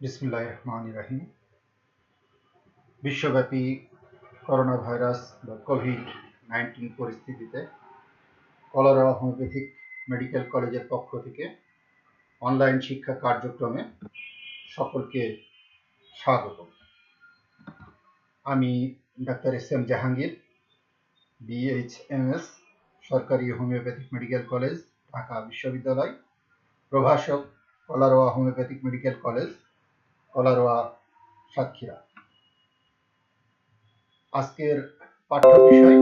বিসমুল্লাহ রহমান রাহিম বিশ্বব্যাপী করোনা ভাইরাস বা কোভিড নাইন্টিন পরিস্থিতিতে কলরা হোমিওপ্যাথিক মেডিকেল কলেজের পক্ষ থেকে অনলাইন শিক্ষা কার্যক্রমে সকলকে স্বাগত। আমি doctor S M Jahangir BHMS সরকারি হোমিওপ্যাথিক মেডিকেল কলেজ, ঢাকা বিশ্ববিদ্যালয়, প্রভাষক Kalaroa homeopathic medical college Kalaroa Satkhira আজকের পাঠ্য বিষয়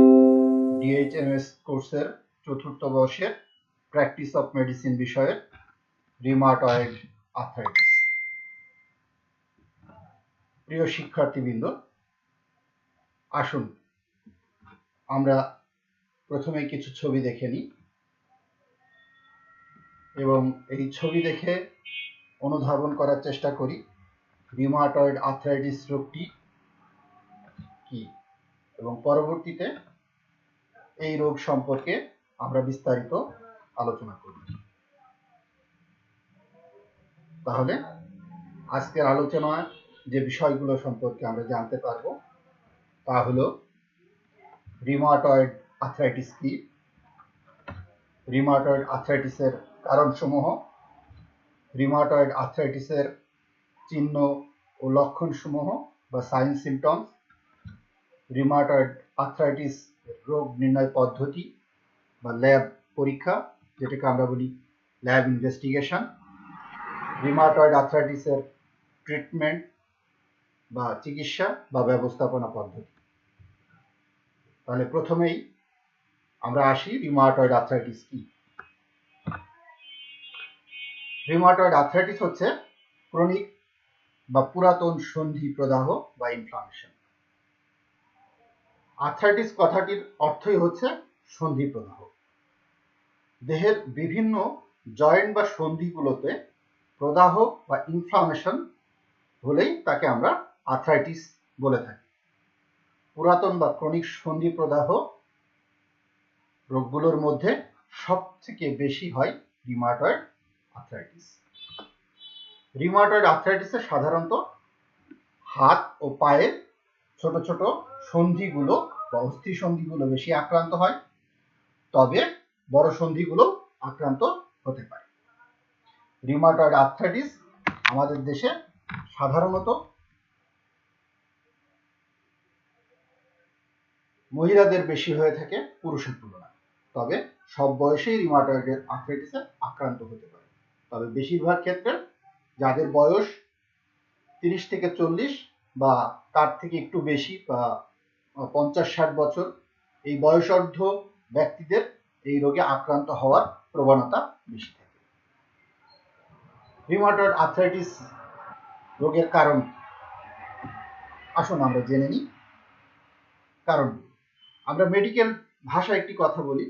ডিএইচএমএস কোর্সের চতুর্থ বর্ষের প্র্যাকটিস অফ মেডিসিন বিষয়ের রিমাটয়েড আর্থ্রাইটিস। প্রিয় শিক্ষার্থীবৃন্দ, আসুন, আমরা প্রথমে কিছু ছবি দেখে নিই। এবং এই ছবি দেখে অনুধাবন করার চেষ্টা করি। রিমাটয়েড আর্থ্রাইটিস রোগটি কি? এবং পরবর্তীতে এই রোগ সম্পর্কে আমরা বিস্তারিত আলোচনা করব। তাহলে আজকের আলোচনায় যে বিষয়গুলো সম্পর্কে আমরা জানতে পারব, তা হলো রিমাটয়েড আর্থ্রাইটিস কি? রিমাটয়েড আর্থ্রাইটিসের কারণসমূহ রিমাটয়েড আর্থ্রাইটিসের চিহ্ন ও লক্ষণসমূহ বা সাইন সিমটমস রিমাটয়েড আর্থ্রাইটিস রোগ নির্ণয় পদ্ধতি বা ল্যাব পরীক্ষা, যেটাকে আমরা বলি ল্যাব ইনভেস্টিগেশন রিমাটয়েড আর্থ্রাইটিসের ট্রিটমেন্ট বা চিকিৎসা বা ব্যবস্থাপনা পদ্ধতি। তাহলে প্রথমেই আমরা আসি রিমাটয়েড আর্থ্রাইটিস কি? রিমাটয়েড আর্থ্রাইটিস হচ্ছে ক্রনিক বা পুরাতন সন্ধি প্রদাহ বা ইনফ্লামেশন আর্থ্রাইটিস কথাটির অর্থই হচ্ছে সন্ধি প্রদাহ। দেহের বিভিন্ন জয়েন্ট বা সন্ধিগুলোতে প্রদাহ বা ইনফ্লামেশন হলেই তাকে আমরা আর্থ্রাইটিস বলে থাকি। পুরাতন বা ক্রনিক সন্ধি প্রদাহ রোগগুলোর মধ্যে সব থেকে বেশি হয় রিমাটয়েড আর্থ্রাইটিস রিমাটয়েড আর্থ্রাইটিসে সাধারণত হাত ও পায়ের ছোট ছোট সন্ধিগুলো বা অস্থি সন্ধিগুলো বেশি আক্রান্ত হয়, তবে বড় সন্ধিগুলো আক্রান্ত হতে পারে। রিমাটয়েড আর্থ্রাইটিস আমাদের দেশে সাধারণত মহিলাদের বেশি হয়ে থাকে পুরুষের তুলনায়, তবে সব বয়সেই রিমাটয়েড আর্থ্রাইটিসে আক্রান্ত হতে পারে। তবে বেশিরভাগ ক্ষেত্রে যাদের বয়স তিরিশ থেকে চল্লিশ বা তার থেকে একটু বেশি বা পঞ্চাশ ষাট বছর, এই বয়সর্ধ ব্যক্তিদের এই রোগে আক্রান্ত হওয়ার প্রবণতা বেশি থাকে। রিমাটয়েড আর্থ্রাইটিস রোগের কারণ, আসুন আমরা জেনে নিই। কারণ, আমরা মেডিকেল ভাষায় একটি কথা বলি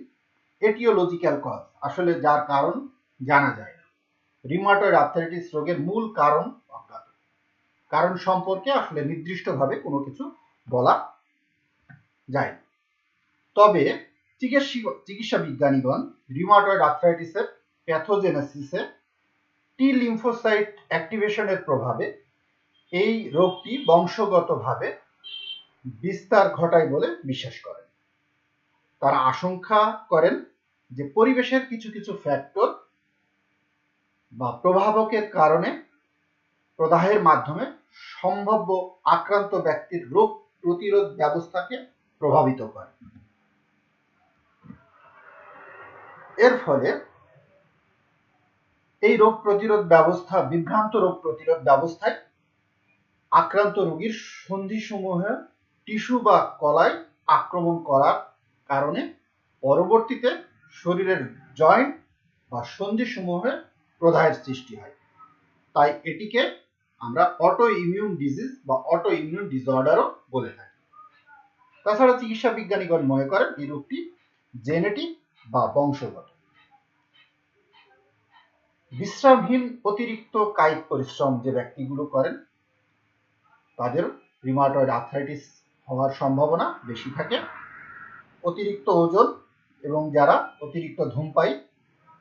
এটিওলজিক্যাল কজ আসলে যার কারণ জানা যায়। রিমাটয়েড আর্থ্রাইটিস রোগের মূল কারণ অজ্ঞাত কারণ সম্পর্কে আসলে নির্দিষ্টভাবে কোনো কিছু বলা যায় তবে চিকিৎসা চিকিৎসা বিজ্ঞানীগণ রিমাটয়েড আর্থ্রাইটিসের প্যাথোজেনেসিসে টি লিম্ফোসাইট অ্যাক্টিভেশনের প্রভাবে এই রোগটি বংশগতভাবে বিস্তার ঘটায় বলে বিশ্বাস করেন। তারা আশঙ্কা করেন যে পরিবেশের কিছু কিছু ফ্যাক্টর বা প্রভাবকের কারণে প্রদাহের মাধ্যমে সম্ভাব্য আক্রান্ত ব্যক্তির রোগ প্রতিরোধ ব্যবস্থাকে প্রভাবিত করে। এর ফলে এই রোগ প্রতিরোধ ব্যবস্থা, বিভ্রান্ত রোগ প্রতিরোধ ব্যবস্থায় আক্রান্ত রোগীর সন্ধিসমূহে টিস্যু বা কলায় আক্রমণ করার কারণে পরবর্তীতে শরীরের জয়েন্ট বা সন্ধিসমূহে প্রদাহের সৃষ্টি হয়। তাই এটিকে আমরা অটো ইমিউন ডিজিজ বা অটো ইমিউন ডিসঅর্ডারও বলে থাকি। তাছাড়া চিকিৎসা বিজ্ঞানীগণ মনে করেন এই রোগটি জেনেটিক বা বংশগত। বিশ্রামহীন অতিরিক্ত কায়িক পরিশ্রম যে ব্যক্তিগুলো করেন, তাদের রিমাটয়েড আর্থ্রাইটিস হওয়ার সম্ভাবনা বেশি থাকে। অতিরিক্ত ওজন এবং যারা অতিরিক্ত ধূমপাই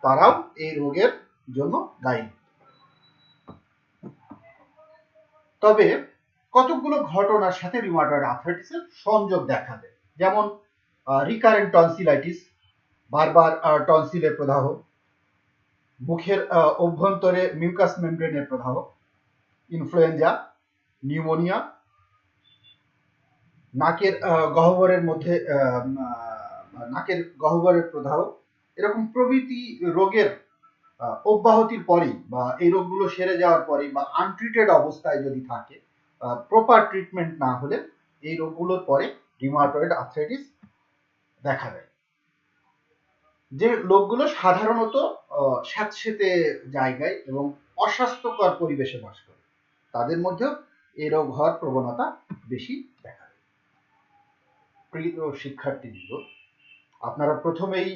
তারাও এই রোগের জন্য দায়ী। তবে কতগুলো ঘটনার সাথে রিউমাটয়েড আর্থ্রাইটিসের সংযোগ দেখা দেয়। যেমন রিকারেন্ট টনসিলাইটিস বারবার টনসিলের প্রদাহ, মুখের অভ্যন্তরে মিউকাস মেমব্রেনের প্রদাহ ইনফ্লুয়েঞ্জা নিউমোনিয়া নাকের গহ্বরের মধ্যে নাকের গহ্বরের প্রদাহ, এরকম প্রভৃতি রোগের অব্যাহতির পরেই বা এই রোগগুলো সেরে যাওয়ার পরেই বা আনট্রিটেড অবস্থায় যদি থাকে প্রপার ট্রিটমেন্ট না হলে এই রোগগুলোর পরে রিমাটয়েড আর্থ্রাইটিস দেখা দেয়। যে লোকগুলো সাধারণত স্যাঁতসেঁতে জায়গায় এবং অস্বাস্থ্যকর পরিবেশে বাস করে, তাদের মধ্যেও এই রোগ হওয়ার প্রবণতা বেশি দেখা যায় প্রিয় শিক্ষার্থীবৃন্দ, আপনারা প্রথমেই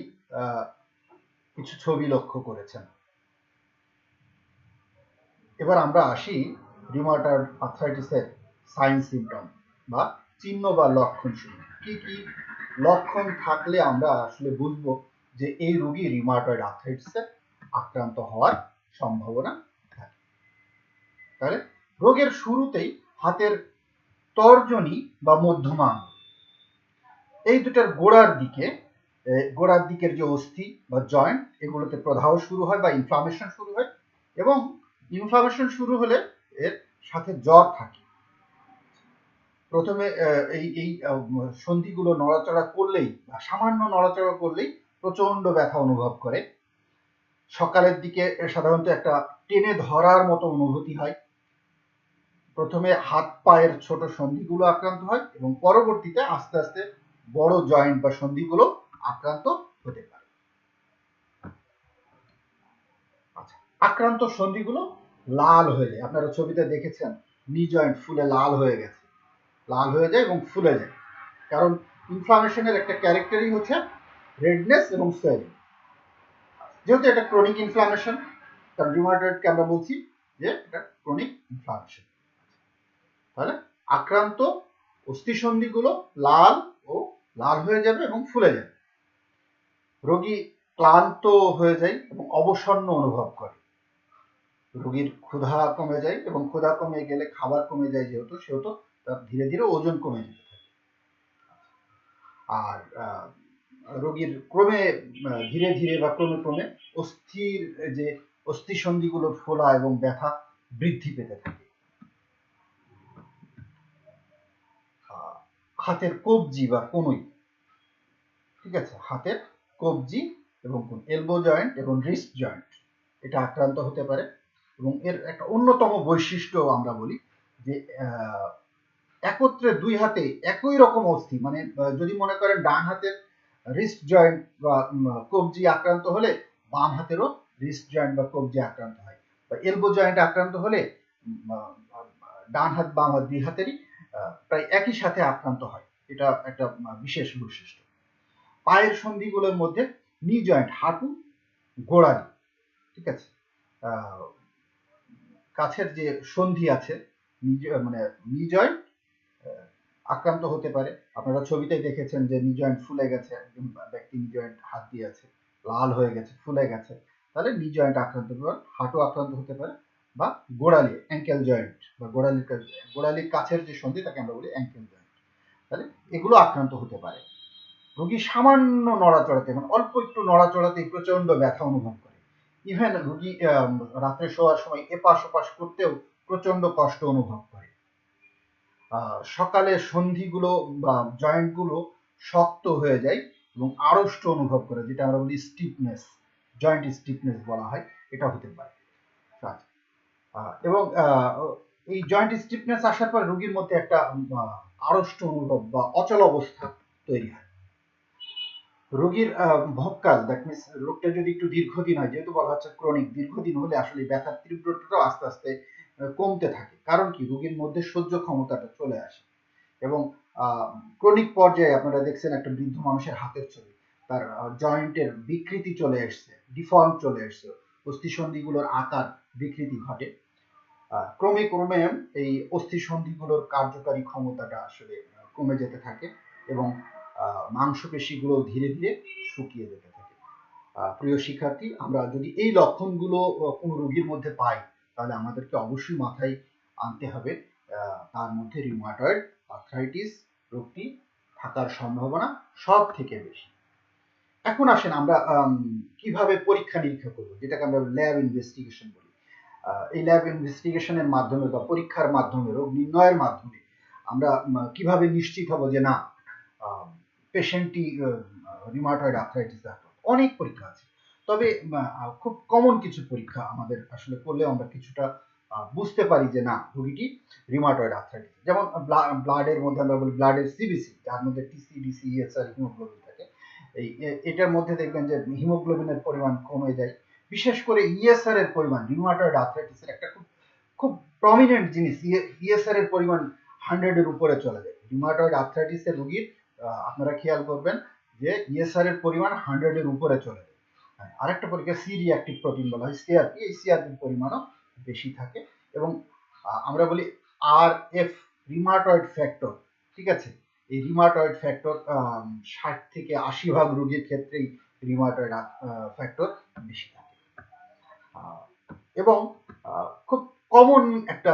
কিছু ছবি লক্ষ্য করেছেন। এবার আমরা আসি রিউমাটয়েড আর্থ্রাইটিসের সাইন সিমটম বা চিহ্ন বা লক্ষণ শুনি। কি কি লক্ষণ থাকলে আমরা আসলে বুঝব যে এই রোগী রিউমাটয়েড আর্থ্রাইটিসে আক্রান্ত হওয়ার সম্ভাবনা থাকে। তাহলে রোগের শুরুতেই হাতের তর্জনী বা মধ্যমা এই দুটার গোড়ার দিকে গোড়ার দিকের যে অস্থি বা জয়েন্ট এগুলোতে প্রদাহ শুরু হয় বা ইনফ্লামেশন শুরু হয় এবং ইনফ্লামেশন শুরু হলে এর সাথে জ্বর থাকে। প্রথমে এই এই সন্ধিগুলো নড়াচড়া করলেই বা সামান্য নড়াচড়া করলেই প্রচণ্ড ব্যথা অনুভব করে। সকালের দিকে সাধারণত একটা টেনে ধরার মতো অনুভূতি হয়। প্রথমে হাত পায়ের ছোট সন্ধিগুলো আক্রান্ত হয় এবং পরবর্তীতে আস্তে আস্তে বড় জয়েন্ট বা সন্ধিগুলো আক্রান্ত হতে পারে। আচ্ছা আক্রান্ত সন্ধিগুলো লাল হয়ে যায়। আপনারা ছবিতে দেখেছেন নি জয়েন্ট ফুলে লাল হয়ে গেছে। লাল হয়ে যায় এবং ফুলে যায়। কারণ ইনফ্লামেশনের একটা ক্যারেক্টারই হচ্ছে রেডনেস এবং সোয়েলিং যেহেতু এটা ক্রনিক ইনফ্লামেশন কারণ রিউমাটয়েডকে আমরা বলছি যে এটা ক্রনিক ইনফ্লামেশন তাহলে আক্রান্ত অস্থিসন্ধিগুলো লাল ও লাল হয়ে যাবে এবং ফুলে যাবে। রোগী ক্লান্ত হয়ে যায় এবং অবসন্ন অনুভব করে। রোগীর ক্ষুধা কমে যায় এবং ক্ষুধা কমে গেলে খাবার কমে যায় যেহেতু, সেহেতু তার ধীরে ধীরে ওজন কমে যেতে থাকে। আর রোগীর ক্রমে ধীরে ধীরে বা ক্রমে ক্রমে অস্থির, যে অস্থিসন্ধিগুলোর ফোলা এবং ব্যথা বৃদ্ধি পেতে থাকে। হাতের কবজি বা কনুই, ঠিক আছে? হাতের কবজি এবং এলবো জয়েন্ট এবং রিস্ট জয়েন্ট এটা আক্রান্ত হতে পারে এবং এর একটা অন্যতম বৈশিষ্ট্য আমরা বলি যে একত্রে দুই হাতে একই রকম অস্থি মানে যদি মনে করেন ডান হাতের রিস্ট জয়েন্ট বা কবজি আক্রান্ত হলে বাম হাতেরও রিস্ট জয়েন্ট বা কবজি আক্রান্ত হয় বা এলবো জয়েন্ট আক্রান্ত হলে ডান হাত বাম হাত দুই হাতেরই প্রায় একই সাথে আক্রান্ত হয়, এটা একটা বিশেষ বৈশিষ্ট্য। পায়ের সন্ধিগুলোর মধ্যে নি জয়েন্ট হাঁটু গোড়ালি ঠিক আছে? কাছের যে সন্ধি আছে মানে নি জয়েন্ট আক্রান্ত হতে পারে। আপনারা ছবিতে দেখেছেন যে নি জয়েন্ট ফুলে গেছে, একজন ব্যক্তি নি জয়েন্ট হাত দিয়ে আছে লাল হয়ে গেছে, ফুলে গেছে। তাহলে নি জয়েন্ট আক্রান্ত হতে পারে, হাঁটু আক্রান্ত হতে পারে, বা গোড়ালি অ্যাঙ্কেল জয়েন্ট বা গোড়ালির গোড়ালির কাছের যে সন্ধি, তাকে আমরা বলি অ্যাঙ্কেল জয়েন্ট তাহলে এগুলো আক্রান্ত হতে পারে। রোগী সামান্য নড়াচড়াতে মানে অল্প একটু নড়াচড়াতেই প্রচণ্ড ব্যথা অনুভব করে। ইভেন রোগী রাত্রে শোয়ার সময় এপাশ ওপাশ করতেও প্রচণ্ড কষ্ট অনুভব করে। সকালে সন্ধিগুলো বা জয়েন্টগুলো শক্ত হয়ে যায় এবং আড়ষ্ট অনুভব করে, যেটা আমরা বলি স্টিফনেস জয়েন্ট স্টিফনেস বলা হয়, এটা হতে পারে। আচ্ছা। এবং এই জয়েন্ট স্টিফনেস আসার পর রোগীর মধ্যে একটা আড়ষ্ট অনুভব বা অচল অবস্থা তৈরি হয়। রোগীর আহ, ভোগকাল দ্যাট মিনস রোগটা যদি একটু দীর্ঘদিন হয় যেহেতু বলা হচ্ছে ক্রনিক দীর্ঘদিন হলে আসলে ব্যথার তীব্রতাটাও আস্তে আস্তে কমতে থাকে। কারণ কি? রোগীর মধ্যে সহ্য ক্ষমতাটা চলে আসে। এবং ক্রনিক পর্যায়ে আপনারা দেখছেন একটা বৃদ্ধ মানুষের হাতের ছবি। তার জয়েন্টের বিকৃতি চলে এসছে ডিফর্ম চলে এসছে। অস্থিসন্ধিগুলোর আকার বিকৃতি ঘটে। ক্রমে ক্রমে এই অস্থিসন্ধিগুলোর কার্যকারী ক্ষমতাটা আসলে কমে যেতে থাকে। এবং মাংসপেশিগুলো ধীরে ধীরে শুকিয়ে যেতে থাকে। প্রিয় শিক্ষার্থী আমরা যদি এই লক্ষণগুলো কোনো রোগীর মধ্যে পাই তাহলে আমাদেরকে অবশ্যই মাথায় আনতে হবে। তার মধ্যে রিউমাটয়েড আর্থ্রাইটিস রোগটি থাকার সম্ভাবনা সব থেকে বেশি। এখন আসেন আমরা আম, কীভাবে পরীক্ষা নিরীক্ষা করব যেটাকে আমরা ল্যাব ইনভেস্টিগেশন বলি। এই ল্যাব ইনভেস্টিগেশনের মাধ্যমে বা পরীক্ষার মাধ্যমে রোগ নির্ণয়ের মাধ্যমে আমরা কীভাবে নিশ্চিত হব যে না পেশেন্টটি রিউমাটয়েড আর্থ্রাইটিস অনেক পরীক্ষা আছে। তবে খুব কমন কিছু পরীক্ষা আমাদের আসলে করলে আমরা কিছুটা বুঝতে পারি যে না, রোগীটি রিমাটয়েড আর্থ্রাইটিস যেমন ব্লাডের মধ্যে আমরা বলি ব্লাডের সিবিসি যার মধ্যে টিসি ডিসি ইএসআর হিমোগ্লোবিন থাকে। এই এটার মধ্যে দেখবেন যে হিমোগ্লোবিনের পরিমাণ কমে যায়। বিশেষ করে ইএসআর এর পরিমাণ রিউমাটয়েড আর্থ্রাইটিসের একটা খুব খুব প্রমিনেন্ট জিনিস। ইএসআর এর পরিমাণ হান্ড্রেডের উপরে চলে যায়। রিউমাটয়েড আর্থ্রাইটিসের রোগীর আপনারা খেয়াল করবেন যে ইএসআর এর পরিমাণ হান্ড্রেডের উপরে চলে যায়। হ্যাঁ, আরেকটা পরীক্ষা সি রিঅ্যাক্টিভ প্রোটিন বলা হয় সিআরপি এই সিআরপির পরিমাণও বেশি থাকে। এবং আমরা বলি আর এফ রিমাটয়েড ফ্যাক্টর ঠিক আছে? এই রিমাটয়েড ফ্যাক্টর ষাট থেকে আশি ভাগ রোগীর ক্ষেত্রেই রিমাটয়েড ফ্যাক্টর বেশি থাকে। এবং খুব কমন একটা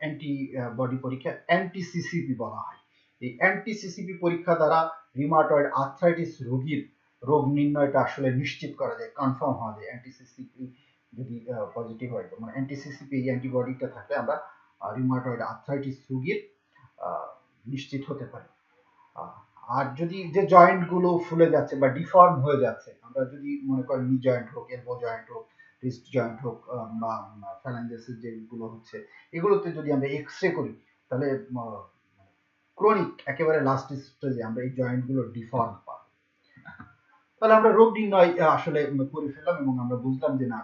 অ্যান্টিবডি পরীক্ষা অ্যান্টিসিসিপি বলা হয়। এই অ্যান্টিসিসিপি পরীক্ষা দ্বারা রিমাটয়েড আর্থ্রাইটিস রোগীর রোগ নির্ণয়টা আসলে নিশ্চিত করা যায় কনফার্ম হওয়া যায়। অ্যান্টিসিসিপি যদি পজিটিভ হয় মানে অ্যান্টিসিসিপি এই অ্যান্টিবডিটা থাকলে আমরা রিমাটয়েড আর্থ্রাইটিস রোগীর নিশ্চিত হতে পারি। আর যদি যে জয়েন্টগুলো ফুলে যাচ্ছে বা ডিফর্ম হয়ে যাচ্ছে, আমরা যদি মনে করি নি জয়েন্ট হোক এলবো জয়েন্ট হোক রিস্ট জয়েন্ট হোক বা ফ্যালাঞ্জেসের যেগুলো হচ্ছে, এগুলোতে যদি আমরা এক্স রে করি, তাহলে ক্রনিক একেবারে লাস্ট স্টেজে আমরা এই জয়েন্টগুলো ডিফর্ম পাবো। তাহলে আমরা রোগ নির্ণয় আসলে করে ফেললাম এবং আমরা বুঝলাম যে না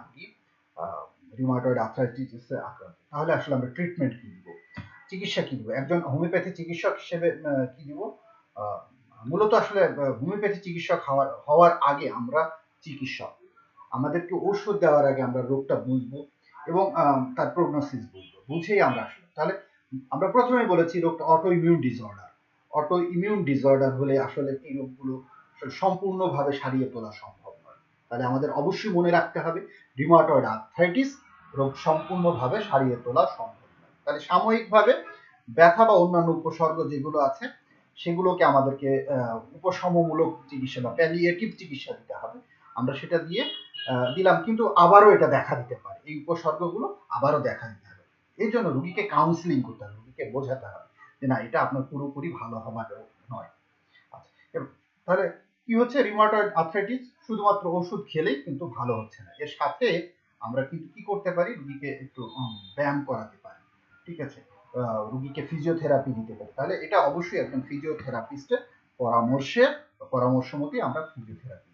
আর্থ্রাইটিসে আক্রান্ত। তাহলে আসলে আমরা ট্রিটমেন্ট কি দিব চিকিৎসা কি দিব একজন হোমিওপ্যাথি চিকিৎসক হিসেবে কি দিব মূলত আসলে হোমিওপ্যাথি চিকিৎসক হওয়ার হওয়ার আগে আমরা চিকিৎসক। আমাদেরকে ওষুধ দেওয়ার আগে আমরা রোগটা বুঝব এবং তার প্রগনোসিস বুঝব। বুঝেই আমরা আসলে, তাহলে আমরা প্রথমে বলেছি রোগটা auto immune disorder auto immune disorder হলে আসলে এই রোগগুলো সম্পূর্ণভাবে সারিয়ে তোলা সম্ভব নয়। তাহলে আমাদের অবশ্যই মনে রাখতে হবে রিমাটয়েড আর্থ্রাইটিস রোগ সম্পূর্ণভাবে সারিয়ে তোলা সম্ভব নয়। তাহলে সাময়িকভাবে ব্যথা বা অন্যান্য উপসর্গ যেগুলো আছে, সেগুলোকে আমাদেরকে উপশমমূলক চিকিৎসা বা প্যালিয়েটিভ চিকিৎসা দিতে হবে। আমরা সেটা দিয়ে দিলাম, কিন্তু আবারও এটা দেখা দিতে পারে। এই উপসর্গগুলো আবারও দেখা দিতে এই জন্য রুগীকে কাউন্সিলিং করতে হবে, রুগীকে বোঝাতে হবে যে না, এটা আপনার পুরোপুরি ভালো হবার নয়। আচ্ছা তাহলে কি হচ্ছে? রিমাটয়েড আর্থ্রাইটিস শুধুমাত্র ওষুধ খেলেই কিন্তু ভালো হচ্ছে না। এর সাথে আমরা কিন্তু কি করতে পারি? রুগীকে একটু ব্যায়াম করাতে পারি। ঠিক আছে? রুগীকে ফিজিওথেরাপি দিতে পারি। তাহলে এটা অবশ্যই একজন ফিজিওথেরাপিস্টের পরামর্শে পরামর্শ মতে আমরা ফিজিওথেরাপি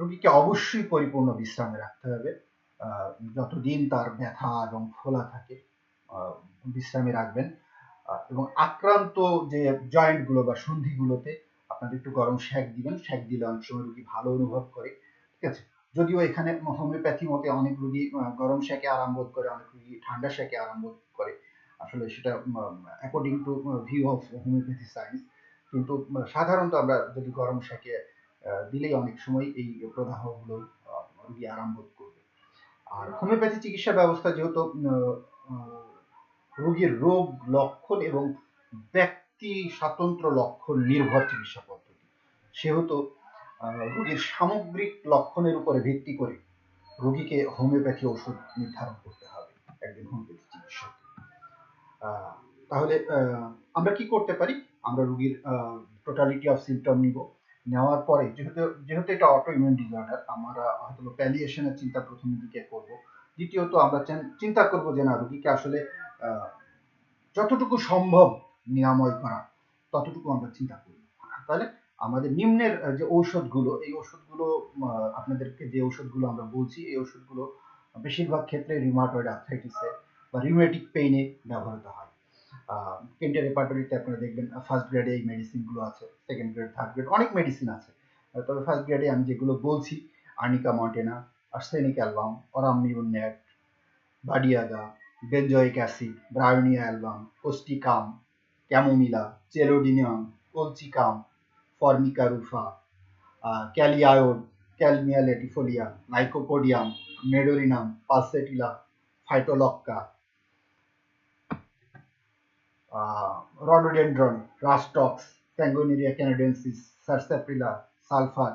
রুগীকে অবশ্যই পরিপূর্ণ বিশ্রামে রাখতে হবে। যতদিন তার ব্যথা এবং ফোলা থাকে বিশ্রামে রাখবেন। এবং আক্রান্ত যে জয়েন্টগুলো বা সন্ধিগুলোতে আপনারা একটু গরম শ্যাক দিবেন। শ্যাক দিলে অনেক সময় রুগী ভালো অনুভব করে, ঠিক আছে? যদিও এখানে হোমিওপ্যাথি মতে অনেক রুগী গরম শ্যাকে আরাম বোধ করে, অনেক রুগী ঠান্ডা শ্যাকে আরাম বোধ করে। আসলে সেটা according to view of homeopathy science কিন্তু সাধারণত আমরা যদি গরম শ্যাকে দিলেই অনেক সময় এই প্রদাহগুলো রুগী আরাম বোধ আর হোমিওপ্যাথি চিকিৎসা ব্যবস্থা যেহেতু রোগীর রোগ লক্ষণ এবং ব্যক্তি স্বাতন্ত্র লক্ষণ নির্ভর চিকিৎসা পদ্ধতি, সেহেতু রোগীর সামগ্রিক লক্ষণের উপরে ভিত্তি করে রোগীকে হোমিওপ্যাথি ওষুধ নির্ধারণ করতে হবে একজন হোমিওপ্যাথি চিকিৎসক তাহলে আমরা কি করতে পারি? আমরা রোগীর টোটালিটি অফ সিমটম নিব। নেওয়ার পরে যেহেতু যেহেতু এটা অটো ইমিউন ডিসঅর্ডার আমরা হয়তো প্যালিয়েশনের চিন্তা প্রথম দিকে করব। দ্বিতীয়ত আমরা চিন্তা করব যে না রোগীকে আসলে যতটুকু সম্ভব নিরাময় করা ততটুকু আমরা চিন্তা করি তাহলে আমাদের নিম্নের যে ঔষধগুলো এই ওষুধগুলো আহ, আপনাদেরকে যে ওষুধগুলো আমরা বলছি এই ওষুধগুলো বেশিরভাগ ক্ষেত্রে রিমাটয়েড আর্থ্রাইটিসে বা রিউমেটিক পেইনে ব্যবহৃত হয়। কেন্টের রেপার্টরিতে আপনারা দেখবেন ফার্স্ট গ্রেডে এই মেডিসিনগুলো আছে সেকেন্ড গ্রেড থার্ড গ্রেড অনেক মেডিসিন আছে। তবে ফার্স্ট গ্রেডে আমি যেগুলো বলছি, arnica montana arsenic album অরামিউনেট badiaga benzoic acid, bryonia album causticum chamomilla chelidonium colchicum, formica rufa kali iod kalmia latifolia lycopodium medorrhinum pulsatilla, phytolacca rhododendron rhus tox sanguinaria canadensis sarsaparilla sulphur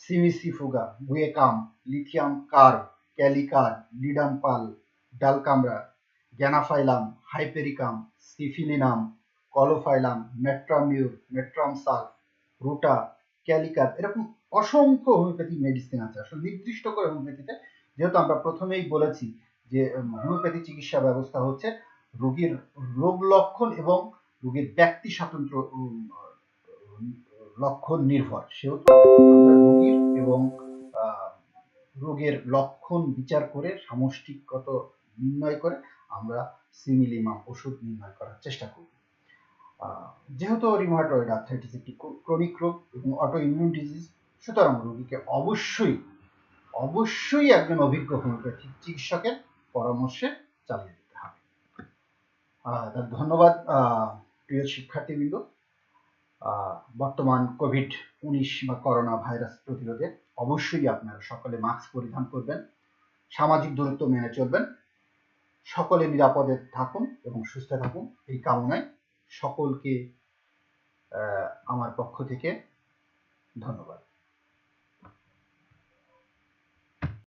cimicifuga guaiacum lithium carb kali carb ledum pal dulcamara gnaphalium hypericum syphilinum caulophyllum natrum mur natrum sulph ruta kali carb এরকম অসংখ্য homeopathy medicine আছে। আসলে নির্দিষ্ট করে হোমিওপ্যাথিতে যেহেতু আমরা প্রথমেই বলেছি যে হোমিওপ্যাথি চিকিৎসা ব্যবস্থা হচ্ছে রোগীর রোগ লক্ষণ এবং রোগীর ব্যক্তি স্বাতন্ত্র লক্ষণ নির্ভর। সেহেতু রোগীর এবং রোগের লক্ষণ বিচার করে সামষ্টিকগত নির্ণয় করে আমরা সিমিলিমাম ওষুধ নির্ণয় করার চেষ্টা আহ, যেহেতু রিমাটয়েড আর্থ্রাইটিস একটি ক্রনিক রোগ এবং অটো ইমিউন ডিজিজ সুতরাং রোগীকে অবশ্যই অবশ্যই একজন অভিজ্ঞ হোমিওপ্যাথি চিকিৎসকের পরামর্শে চালিয়ে ধন্যবাদ প্রিয় শিক্ষার্থীবৃন্দ। বর্তমান কোভিড উনিশ বা করোনা ভাইরাস প্রতিরোধে অবশ্যই আপনারা সকলে মাস্ক পরিধান করবেন, সামাজিক দূরত্ব মেনে চলবেন, সকলে নিরাপদে থাকুন এবং সুস্থ থাকুন। এই কামনায় সকলকে আমার পক্ষ থেকে ধন্যবাদ।